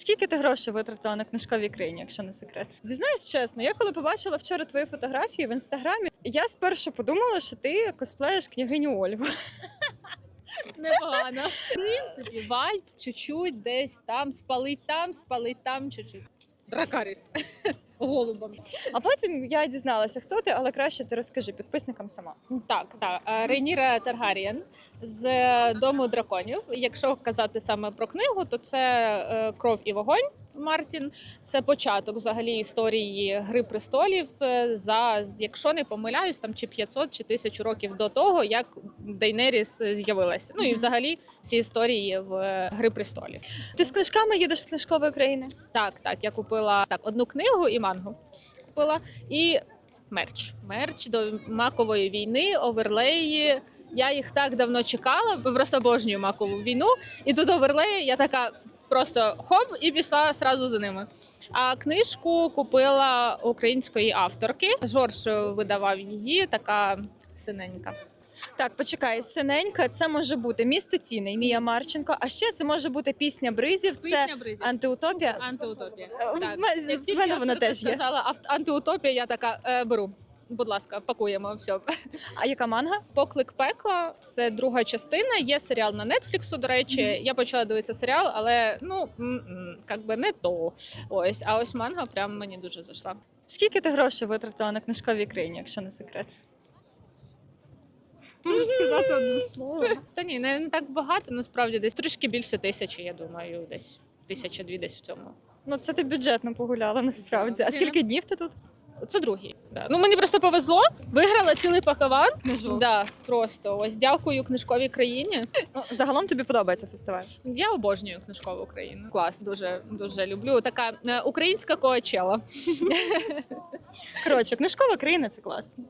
Скільки ти грошей витратила на книжковій країні, якщо не секрет? Зізнаюсь чесно, я коли побачила вчора твої фотографії в інстаграмі, я спершу подумала, що ти косплеєш княгиню Ольгу. Непогано. В принципі, вальт чуть-чуть десь там, спалить там, спалить там чуть-чуть. Дракаріс. Голубом. А потім я дізналася, хто ти, але краще ти розкажи підписникам сама. Так, так. Е, Рейніра Таргарієн з е, дому драконів. Якщо казати саме про книгу, то це е, кров і вогонь. Мартін, це початок взагалі історії Гри престолів. е, За якщо не помиляюсь, там чи 500, чи 1000 років до того, як Дейнеріс е, з'явилася. Ну і взагалі всі історії в е, Гри престолів. Ти з книжками їдеш з книжкової країни? Так, так, я купила так одну книгу і мангу. Купила і мерч. Мерч до макової війни, оверлеї. Я їх так давно чекала, просто обожнюю макову війну. І тут оверлеї, я така просто хоп, і пішла сразу за ними. А книжку купила української авторки. Жорж видавав її, така синенька. Так, почекай, синенька, це може бути місто Тіни, Мія Марченко. А ще це може бути пісня бризів. Це Пісня Бризі. антиутопія. Антиутопія. Так. Як в тільки мене вона авторка теж є. сказала «Авт- антиутопія, я така е, беру. Будь ласка, пакуємо все. А яка манга? Поклик пекла це друга частина. Є серіал на Нетфліксу. До речі, Мгм. я почала дивитися серіал, але ну як би не то. Ось, а ось манга прям мені дуже зайшла. Скільки ти грошей витратила на книжковій країні, якщо не секрет? Можеш сказати одним словом. Та ні, не, не так багато. Насправді десь трішки більше тисячі. Я думаю, десь тисяча дві десь в цьому. Ну це ти бюджетно погуляла насправді. А скільки днів ти тут? Це другий. Да. Ну мені просто повезло. Виграла цілий пакаван. Да, просто ось дякую книжковій країні. Ну, загалом тобі подобається фестиваль. Я обожнюю книжкову країну. Клас, дуже дуже люблю. Така е, українська коачела. Коротше, книжкова країна це класно.